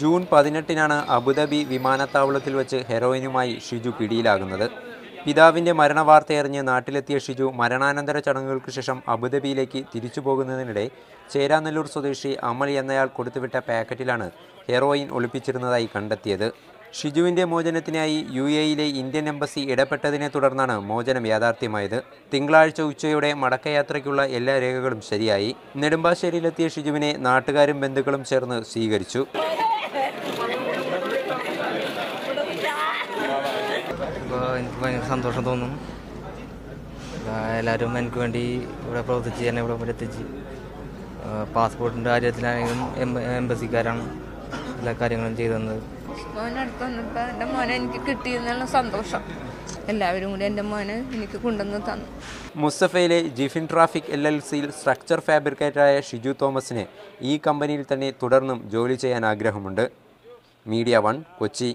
June പതിനെട്ടിനാണ് Abu Dhabi വിമാനത്താവളത്തിൽ വെച്ച് ഹെറോയിനുമായി ഷിജു പിടിയിലാകുന്നത്. പിതാവിന്റെ മരണവാർത്തയറിഞ്ഞ് നാട്ടിലെത്തിയ ഷിജു മരണാനന്തര ചടങ്ങുകൾക്ക് ശേഷം അബുദാബിയിലേക്ക് തിരിച്ചു പോകുന്നതിനിടെ ചേരാനല്ലൂർ സ്വദേശി അമൽ എന്നയാൾ കൊടുത്തുവിട്ട പാക്കറ്റിലാണ് ഹെറോയിൻ ഒളിപ്പിച്ചിരുന്നതായി കണ്ടെത്തിയത്. ഷിജുവിന്റെ മോചനത്തിനായി യു എയിലെ ഇന്ത്യൻ എംബസി ഇടപെട്ടതിനെ തുടർന്നാണ് മോചനം യാഥാർത്ഥ്യമായത്. തിങ്കളാഴ്ച ഉച്ചയോടെ മടക്കയാത്രയ്ക്കുള്ള എല്ലാ രേഖകളും ശരിയായി. നെടുമ്പാശ്ശേരിയിലെത്തിയ ഷിജുവിനെ നാട്ടുകാരും ബന്ധുക്കളും ചേർന്ന് സ്വീകരിച്ചു. ഇപ്പോൾ എനിക്ക് ഭയങ്കര സന്തോഷം തോന്നുന്നു. എല്ലാവരും എനിക്ക് വേണ്ടി ഇവിടെ പ്രവർത്തിച്ച് എന്നെ ഇവിടെ വരെ എത്തിച്ച് പാസ്പോർട്ടിന്റെ കാര്യത്തിലാണെങ്കിലും എംബസിക്കാരാണ് എല്ലാ കാര്യങ്ങളും ചെയ്തു തന്നത്. മോനടുത്ത് വന്നപ്പോൾ എന്റെ മോനെ എനിക്ക് കിട്ടിയെന്നുള്ള സന്തോഷം. എല്ലാവരും കൂടി എന്റെ മോനെ എനിക്ക് കൊണ്ടുവന്ന് തന്നു. മുസ്തഫയിലെ ജിഫിൻ ട്രാഫിക് എൽ എൽ സിയിൽ സ്ട്രക്ചർ ഫാബ്രിക്കേറ്ററായ ഷിജു തോമസിന് ഈ കമ്പനിയിൽ തന്നെ തുടർന്നും ജോലി ചെയ്യാൻ ആഗ്രഹമുണ്ട്. Media one Kochi.